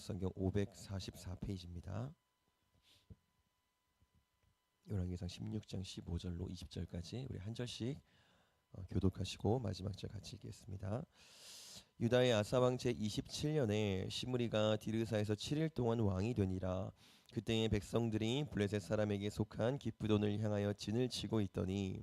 성경 544페이지입니다. 요한계상 16장 15절로 20절까지 우리 한 절씩 어, 교독하시고 마지막 절 같이 읽겠습니다. 유다의 아사 왕 제 27년에 시므리가 디르사에서 7일 동안 왕이 되니라. 그때의 백성들이 블레셋 사람에게 속한 기쁘돈을 향하여 진을 치고 있더니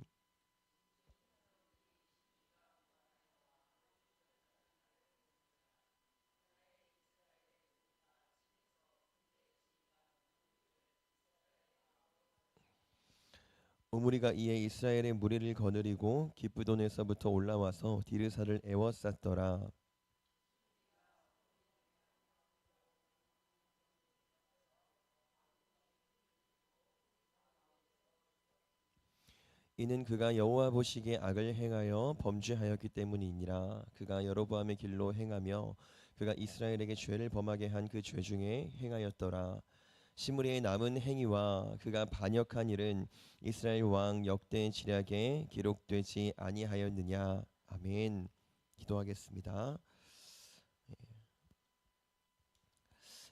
오므리가 이에 이스라엘의 무리를 거느리고 기쁘돈에서부터 올라와서 디르사를 에워쌌더라. 이는 그가 여호와 보시기에 악을 행하여 범죄하였기 때문이니라 그가 여로보암의 길로 행하며 그가 이스라엘에게 죄를 범하게 한 그 죄 중에 행하였더라 시므리의 남은 행위와 그가 반역한 일은 이스라엘 왕 역대 지략에 기록되지 아니하였느냐 아멘 기도하겠습니다 예.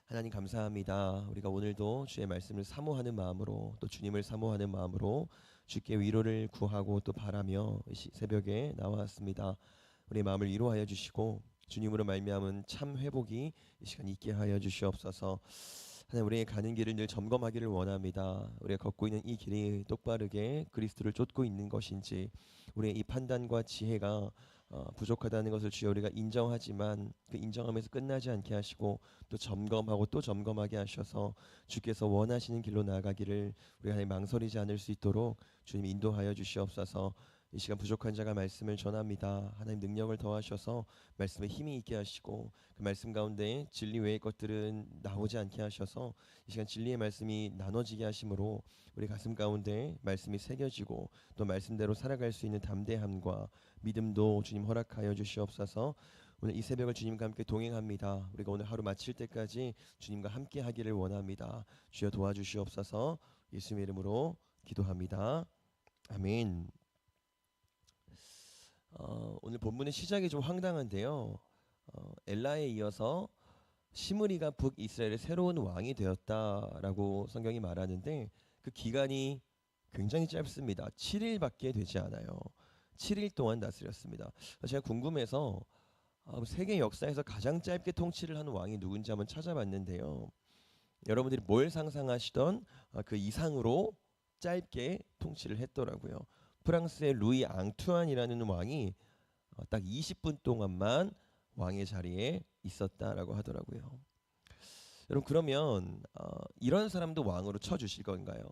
하나님 감사합니다 우리가 오늘도 주의 말씀을 사모하는 마음으로 또 주님을 사모하는 마음으로 주께 위로를 구하고 또 바라며 새벽에 나왔습니다. 우리 마음을 위로하여 주시고 주님으로 말미암은 참 회복이 이 시간 있게 하여 주시옵소서. 하나님 우리의 가는 길을 늘 점검하기를 원합니다. 우리가 걷고 있는 이 길이 똑바르게 그리스도를 쫓고 있는 것인지 우리의 이 판단과 지혜가 어, 부족하다는 것을 주여 우리가 인정하지만 그 인정하면서 끝나지 않게 하시고 또 점검하고 또 점검하게 하셔서 주께서 원하시는 길로 나아가기를 우리가 하나님 망설이지 않을 수 있도록 주님 인도하여 주시옵소서. 이 시간 부족한 자가 말씀을 전합니다. 하나님 능력을 더하셔서 말씀에 힘이 있게 하시고 그 말씀 가운데 진리 외의 것들은 나오지 않게 하셔서 이 시간 진리의 말씀이 나눠지게 하심으로 우리 가슴 가운데 말씀이 새겨지고 또 말씀대로 살아갈 수 있는 담대함과 믿음도 주님 허락하여 주시옵소서. 오늘 이 새벽을 주님과 함께 동행합니다. 우리가 오늘 하루 마칠 때까지 주님과 함께 하기를 원합니다. 주여 도와주시옵소서. 예수님의 이름으로 기도합니다. 아멘. 어, 오늘 본문의 시작이 좀 황당한데요. 어, 엘라에 이어서 시므리가 북이스라엘의 새로운 왕이 되었다라고 성경이 말하는데 그 기간이 굉장히 짧습니다. 7일밖에 되지 않아요. 7일 동안 다스렸습니다. 제가 궁금해서 아, 세계 역사에서 가장 짧게 통치를 한 왕이 누군지 한번 찾아봤는데요. 여러분들이 뭘 상상하시던 아, 그 이상으로 짧게 통치를 했더라고요. 프랑스의 루이 앙투안이라는 왕이 어, 딱 20분 동안만 왕의 자리에 있었다라고 하더라고요. 여러분 그러면 어, 이런 사람도 왕으로 쳐 주실 건가요?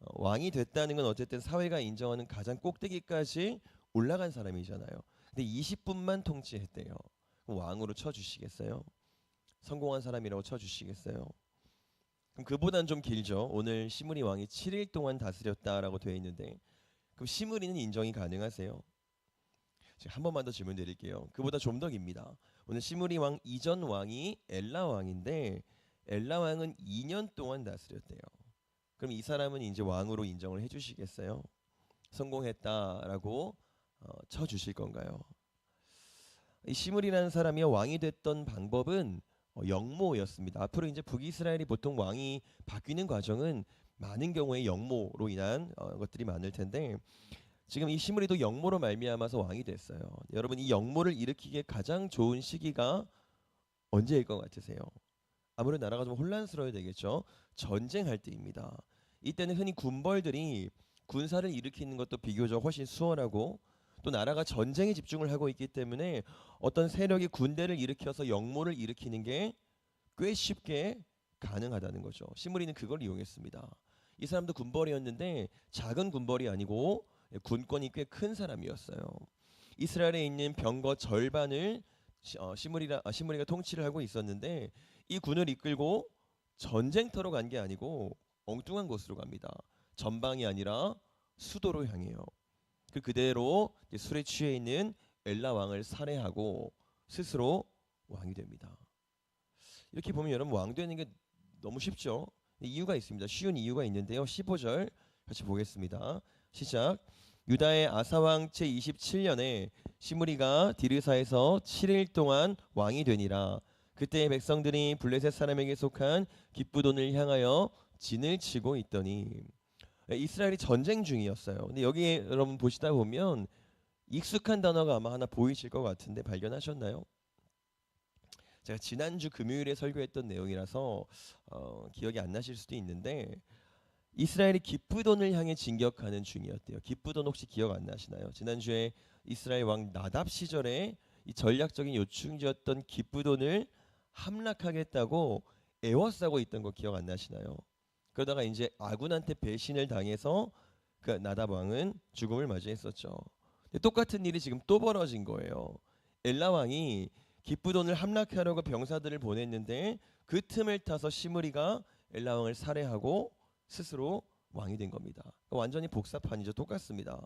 어, 왕이 됐다는 건 어쨌든 사회가 인정하는 가장 꼭대기까지 올라간 사람이잖아요. 근데 20분만 통치했대요. 왕으로 쳐 주시겠어요? 성공한 사람이라고 쳐 주시겠어요? 그럼 그보단 좀 길죠. 오늘 시므리 왕이 7일 동안 다스렸다라고 되어 있는데 그럼 시므리는 인정이 가능하세요? 한 번만 더 질문 드릴게요. 그보다 좀 더 깁니다. 오늘 시므리 왕 이전 왕이 엘라 왕인데 엘라 왕은 2년 동안 다스렸대요. 그럼 이 사람은 이제 왕으로 인정을 해주시겠어요? 성공했다라고 어, 쳐 주실 건가요? 이 시므리라는 사람이 왕이 됐던 방법은 어, 영모였습니다. 앞으로 이제 북이스라엘이 보통 왕이 바뀌는 과정은 많은 경우에 영모로 인한 어, 것들이 많을 텐데 지금 이 시므리도 영모로 말미암아서 왕이 됐어요. 여러분 이 영모를 일으키기에 가장 좋은 시기가 언제일 것 같으세요? 아무래도 나라가 좀 혼란스러워야 되겠죠. 전쟁할 때입니다. 이때는 흔히 군벌들이 군사를 일으키는 것도 비교적 훨씬 수월하고 또 나라가 전쟁에 집중을 하고 있기 때문에 어떤 세력이 군대를 일으켜서 영모를 일으키는 게 꽤 쉽게 가능하다는 거죠. 시므리는 그걸 이용했습니다. 이 사람도 군벌이었는데 작은 군벌이 아니고 군권이 꽤 큰 사람이었어요. 이스라엘에 있는 병거 절반을 시- 어, 시므리라 아, 시므리가 통치를 하고 있었는데 이 군을 이끌고 전쟁터로 간 게 아니고 엉뚱한 곳으로 갑니다. 전방이 아니라 수도로 향해요. 그 그대로 술에 취해 있는 엘라 왕을 살해하고 스스로 왕이 됩니다. 이렇게 보면 여러분 왕 되는 게 너무 쉽죠. 이유가 있습니다. 쉬운 이유가 있는데요. 15절 같이 보겠습니다. 시작. 유다의 아사왕 제 27년에 시므리가 디르사에서 7일 동안 왕이 되니라. 그때 백성들이 블레셋 사람에게 속한 기쁘돈을 향하여 진을 치고 있더니 이스라엘이 전쟁 중이었어요. 근데 여기 여러분 보시다 보면 익숙한 단어가 아마 하나 보이실 것 같은데 발견하셨나요? 제가 지난주 금요일에 설교했던 내용이라서 어, 기억이 안 나실 수도 있는데 이스라엘이 기쁘돈을 향해 진격하는 중이었대요. 기쁘돈 혹시 기억 안 나시나요? 지난주에 이스라엘 왕 나답 시절에 이 전략적인 요충지였던 기쁘돈을 함락하겠다고 애워싸고 있던 거 기억 안 나시나요? 그러다가 이제 아군한테 배신을 당해서 그 나답 왕은 죽음을 맞이했었죠. 똑같은 일이 지금 또 벌어진 거예요. 엘라 왕이 기쁘돈을 함락하려고 병사들을 보냈는데 그 틈을 타서 시므리가 엘라 왕을 살해하고 스스로 왕이 된 겁니다. 그러니까 완전히 복사판이죠. 똑같습니다.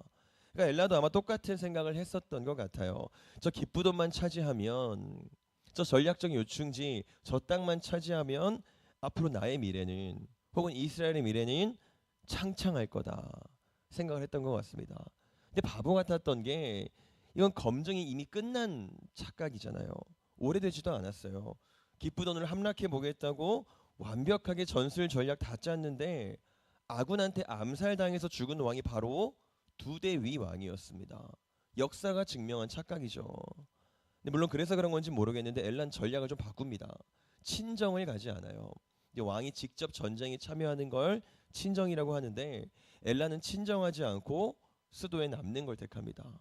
그러니까 엘라도 아마 똑같은 생각을 했었던 것 같아요. 저 기쁘돈만 차지하면 저 전략적 요충지 저 땅만 차지하면 앞으로 나의 미래는 혹은 이스라엘의 미래는 창창할 거다 생각을 했던 것 같습니다. 근데 바보 같았던 게 이건 검증이 이미 끝난 착각이잖아요. 오래되지도 않았어요. 기쁘돈을 함락해 보겠다고 완벽하게 전술 전략 다 짰는데 아군한테 암살당해서 죽은 왕이 바로 두 대 위 왕이었습니다. 역사가 증명한 착각이죠. 물론 그래서 그런 건지 모르겠는데 엘란 전략을 좀 바꿉니다. 친정을 가지 않아요. 왕이 직접 전쟁에 참여하는 걸 친정이라고 하는데 엘란은 친정하지 않고 수도에 남는 걸 택합니다.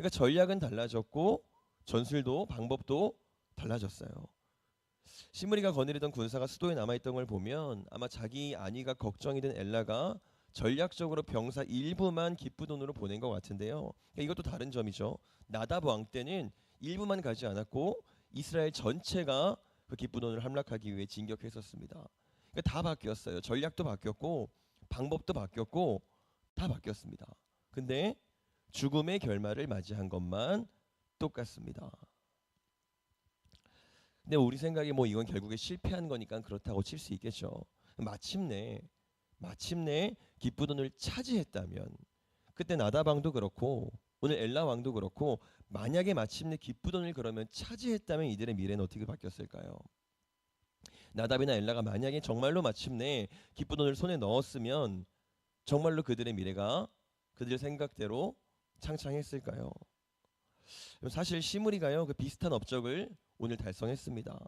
그러니까 전략은 달라졌고 전술도 방법도 달라졌어요. 시므리가 거느리던 군사가 수도에 남아 있던 걸 보면 아마 자기 안위가 걱정이 된 엘라가 전략적으로 병사 일부만 기쁘돈으로 보낸 것 같은데요. 그러니까 이것도 다른 점이죠. 나답 왕 때는 일부만 가지 않았고 이스라엘 전체가 그 기쁘돈을 함락하기 위해 진격했었습니다. 그러니까 다 바뀌었어요. 전략도 바뀌었고 방법도 바뀌었고 다 바뀌었습니다. 근데 죽음의 결말을 맞이한 것만 똑같습니다. 근데 우리 생각에 뭐 이건 결국에 실패한 거니까 그렇다고 칠 수 있겠죠. 마침내 마침내 기쁘돈을 차지했다면 그때 나다방도 그렇고 오늘 엘라 왕도 그렇고 만약에 마침내 기쁘돈을 그러면 차지했다면 이들의 미래는 어떻게 바뀌었을까요? 나답이나 엘라가 만약에 정말로 마침내 기쁘돈을 손에 넣었으면 정말로 그들의 미래가 그들 생각대로 창창했을까요? 사실 시므리가요 그 비슷한 업적을 오늘 달성했습니다.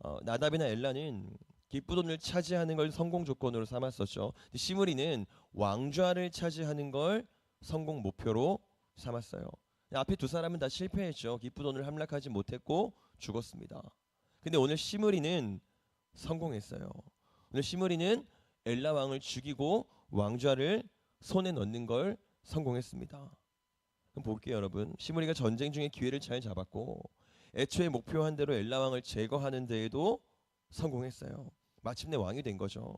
어, 나답이나 엘라는 기쁘돈을 차지하는 걸 성공 조건으로 삼았었죠. 시므리는 왕좌를 차지하는 걸 성공 목표로 삼았어요. 앞에 두 사람은 다 실패했죠. 기쁘돈을 함락하지 못했고 죽었습니다. 근데 오늘 시므리는 성공했어요. 오늘 시므리는 엘라 왕을 죽이고 왕좌를 손에 넣는 걸 성공했습니다. 볼게요, 여러분. 시므리가 전쟁 중에 기회를 잘 잡았고 애초에 목표한 대로 엘라 왕을 제거하는 데에도 성공했어요. 마침내 왕이 된 거죠.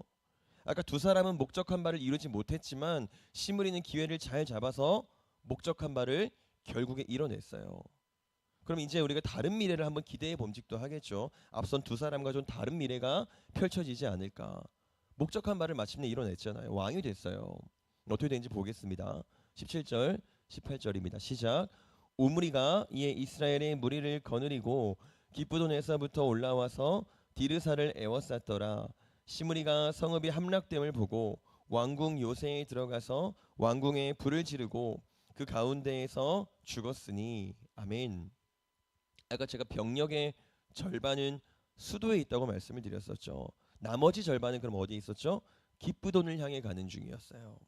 아까 두 사람은 목적한 바를 이루지 못했지만 시므리는 기회를 잘 잡아서 목적한 바를 결국에 이뤄냈어요. 그럼 이제 우리가 다른 미래를 한번 기대해 봄직도 하겠죠. 앞선 두 사람과 좀 다른 미래가 펼쳐지지 않을까. 목적한 바를 마침내 이뤄냈잖아요. 왕이 됐어요. 어떻게 되는지 보겠습니다. 17절, 18절입니다. 시작. 우므리가 이에 이스라엘의 무리를 거느리고 기쁘돈에서부터 올라와서 디르사를 에워쌌더라. 시므리가 성읍이 함락됨을 보고 왕궁 요새에 들어가서 왕궁에 불을 지르고 그 가운데에서 죽었으니 아멘. 아까 제가 병력의 절반은 수도에 있다고 말씀을 드렸었죠. 나머지 절반은 그럼 어디에 있었죠? 기쁘돈을 향해 가는 중이었어요.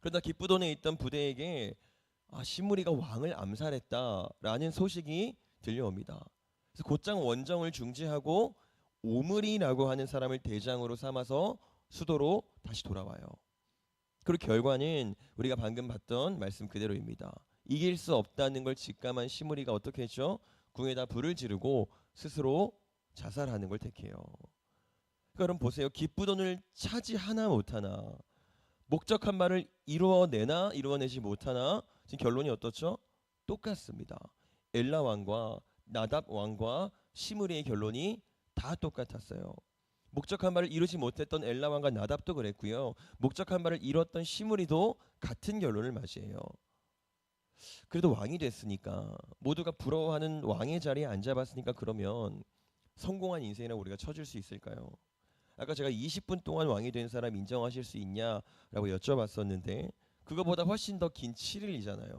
그러다 기쁘돈에 있던 부대에게 아, 시므리가 왕을 암살했다라는 소식이 들려옵니다. 그래서 곧장 원정을 중지하고 오므리라고 하는 사람을 대장으로 삼아서 수도로 다시 돌아와요. 그리고 결과는 우리가 방금 봤던 말씀 그대로입니다. 이길 수 없다는 걸 직감한 시므리가 어떻게 했죠? 궁에다 불을 지르고 스스로 자살하는 걸 택해요. 그러니까 여러분 보세요. 기쁘돈을 차지하나 못하나 목적한 말을 이루어내나 이루어내지 못하나 지금 결론이 어떻죠? 똑같습니다. 엘라 왕과 나답 왕과 시므리의 결론이 다 똑같았어요. 목적한 바를 이루지 못했던 엘라 왕과 나답도 그랬고요. 목적한 바를 이뤘던 시므리도 같은 결론을 맞이해요. 그래도 왕이 됐으니까 모두가 부러워하는 왕의 자리에 앉아봤으니까 그러면 성공한 인생이라고 우리가 쳐줄 수 있을까요? 아까 제가 20분 동안 왕이 된 사람 인정하실 수 있냐라고 여쭤봤었는데 그거보다 훨씬 더 긴 7일이잖아요.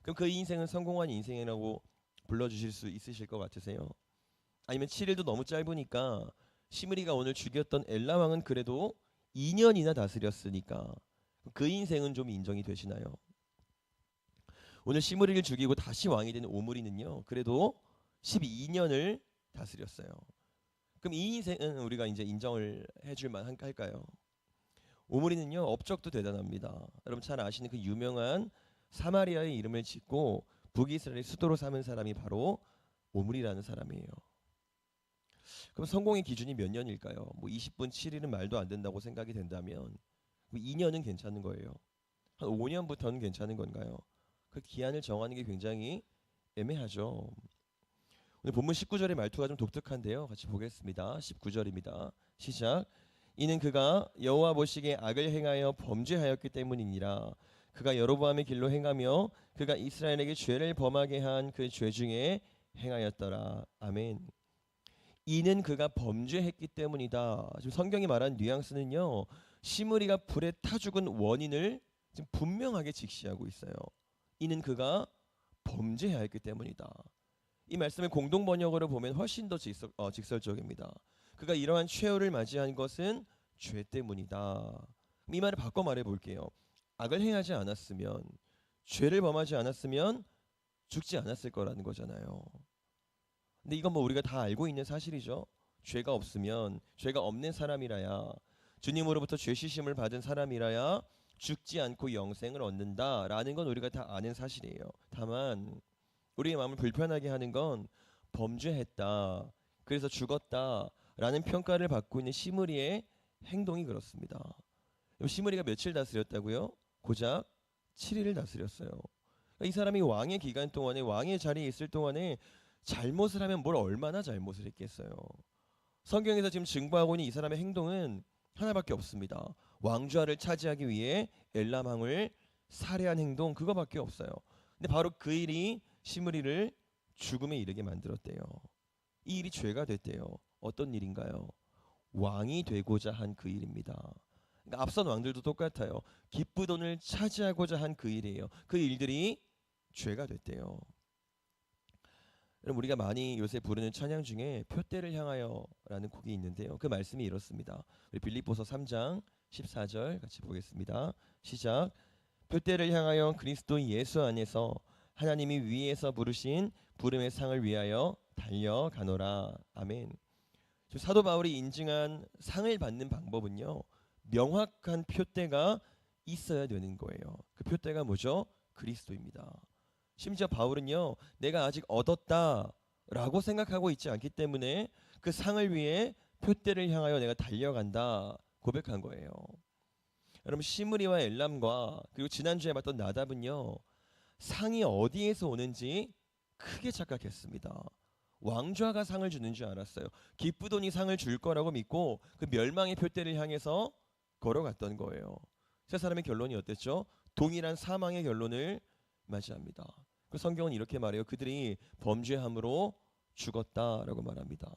그럼 그 인생은 성공한 인생이라고 불러주실 수 있으실 것 같으세요? 아니면 7일도 너무 짧으니까 시므리가 오늘 죽였던 엘라 왕은 그래도 2년이나 다스렸으니까 그 인생은 좀 인정이 되시나요? 오늘 시므리를 죽이고 다시 왕이 된 오므리는요. 그래도 12년을 다스렸어요. 그럼 이 인생은 우리가 이제 인정을 해줄 만 할까요? 오므리는요 업적도 대단합니다. 여러분 잘 아시는 그 유명한 사마리아의 이름을 짓고 북이스라엘 수도로 삼은 사람이 바로 오므리라는 사람이에요. 그럼 성공의 기준이 몇 년일까요? 뭐 20분 7일은 말도 안 된다고 생각이 된다면 2년은 괜찮은 거예요. 한 5년부터는 괜찮은 건가요? 그 기한을 정하는 게 굉장히 애매하죠. 오늘 본문 19절의 말투가 좀 독특한데요. 같이 보겠습니다. 19절입니다. 시작. 이는 그가 여호와 보시기에 악을 행하여 범죄하였기 때문이니라. 그가 여로보암의 길로 행하며 그가 이스라엘에게 죄를 범하게 한 그 죄 중에 행하였더라. 아멘. 이는 그가 범죄했기 때문이다. 지금 성경이 말한 뉘앙스는요. 시므리가 불에 타 죽은 원인을 지금 분명하게 직시하고 있어요. 이는 그가 범죄하였기 때문이다. 이 말씀을 공동 번역으로 보면 훨씬 더 직설, 어, 직설적입니다. 그가 이러한 최후를 맞이한 것은 죄 때문이다. 이 말을 바꿔 말해 볼게요. 악을 행하지 않았으면 죄를 범하지 않았으면 죽지 않았을 거라는 거잖아요. 근데 이건 뭐 우리가 다 알고 있는 사실이죠. 죄가 없으면 죄가 없는 사람이라야 주님으로부터 죄 씻음을 받은 사람이라야 죽지 않고 영생을 얻는다라는 건 우리가 다 아는 사실이에요. 다만 우리의 마음을 불편하게 하는 건 범죄했다. 그래서 죽었다 라는 평가를 받고 있는 시므리의 행동이 그렇습니다. 시므리가 며칠 다스렸다고요? 고작 7일을 다스렸어요. 그러니까 이 사람이 왕의 기간 동안에 왕의 자리에 있을 동안에 잘못을 하면 뭘 얼마나 잘못을 했겠어요. 성경에서 지금 증거하고 있는 이 사람의 행동은 하나밖에 없습니다. 왕좌를 차지하기 위해 엘람왕을 살해한 행동 그거밖에 없어요. 근데 바로 그 일이 시므리를 죽음에 이르게 만들었대요. 이 일이 죄가 됐대요. 어떤 일인가요? 왕이 되고자 한 그 일입니다. 그러니까 앞선 왕들도 똑같아요. 기쁘돈을 차지하고자 한 그 일이에요. 그 일들이 죄가 됐대요. 여러분 우리가 많이 요새 부르는 찬양 중에 표대를 향하여라는 곡이 있는데요. 그 말씀이 이렇습니다. 우리 빌립보서 3장 14절 같이 보겠습니다. 시작. 표대를 향하여 그리스도 예수 안에서 하나님이 위에서 부르신 부름의 상을 위하여 달려가노라. 아멘. 사도 바울이 인증한 상을 받는 방법은요. 명확한 표대가 있어야 되는 거예요. 그 표대가 뭐죠? 그리스도입니다. 심지어 바울은요, 내가 아직 얻었다라고 생각하고 있지 않기 때문에 그 상을 위해 표대를 향하여 내가 달려간다 고백한 거예요. 여러분 시므리와 엘람과 그리고 지난주에 봤던 나답은요 상이 어디에서 오는지 크게 착각했습니다. 왕좌가 상을 주는 줄 알았어요. 기쁘더니 상을 줄 거라고 믿고 그 멸망의 표대를 향해서 걸어갔던 거예요. 세 사람의 결론이 어땠죠? 동일한 사망의 결론을 맞이합니다. 그 성경은 이렇게 말해요. 그들이 범죄함으로 죽었다라고 말합니다.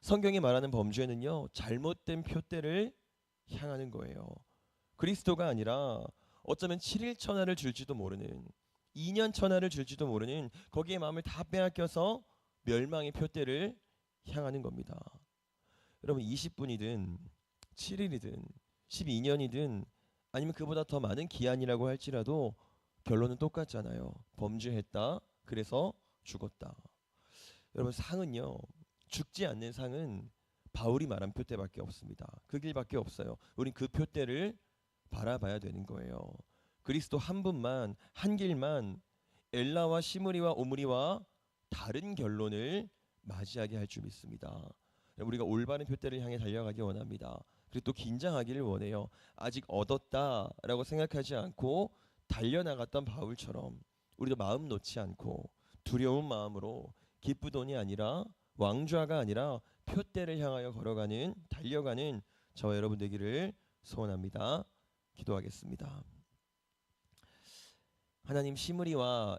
성경이 말하는 범죄는요 잘못된 표대를 향하는 거예요. 그리스도가 아니라 어쩌면 7일 천하를 줄지도 모르는 2년 천하를 줄지도 모르는 거기에 마음을 다 빼앗겨서 멸망의 표대를 향하는 겁니다. 여러분 20분이든 7일이든 12년이든 아니면 그보다 더 많은 기한이라고 할지라도 결론은 똑같잖아요. 범죄했다. 그래서 죽었다. 여러분 상은요. 죽지 않는 상은 바울이 말한 표대밖에 없습니다. 그 길밖에 없어요. 우린 그 표대를 바라봐야 되는 거예요. 그리스도 한 분만 한 길만 엘라와 시므리와 오므리와 다른 결론을 맞이하게 할 줄 믿습니다. 우리가 올바른 표대를 향해 달려가기 원합니다. 그리고 또 긴장하기를 원해요. 아직 얻었다라고 생각하지 않고 달려나갔던 바울처럼 우리도 마음 놓지 않고 두려운 마음으로 기쁘돈이 아니라 왕좌가 아니라 표대를 향하여 걸어가는 달려가는 저와 여러분 되기를 소원합니다. 기도하겠습니다. 하나님 시므리와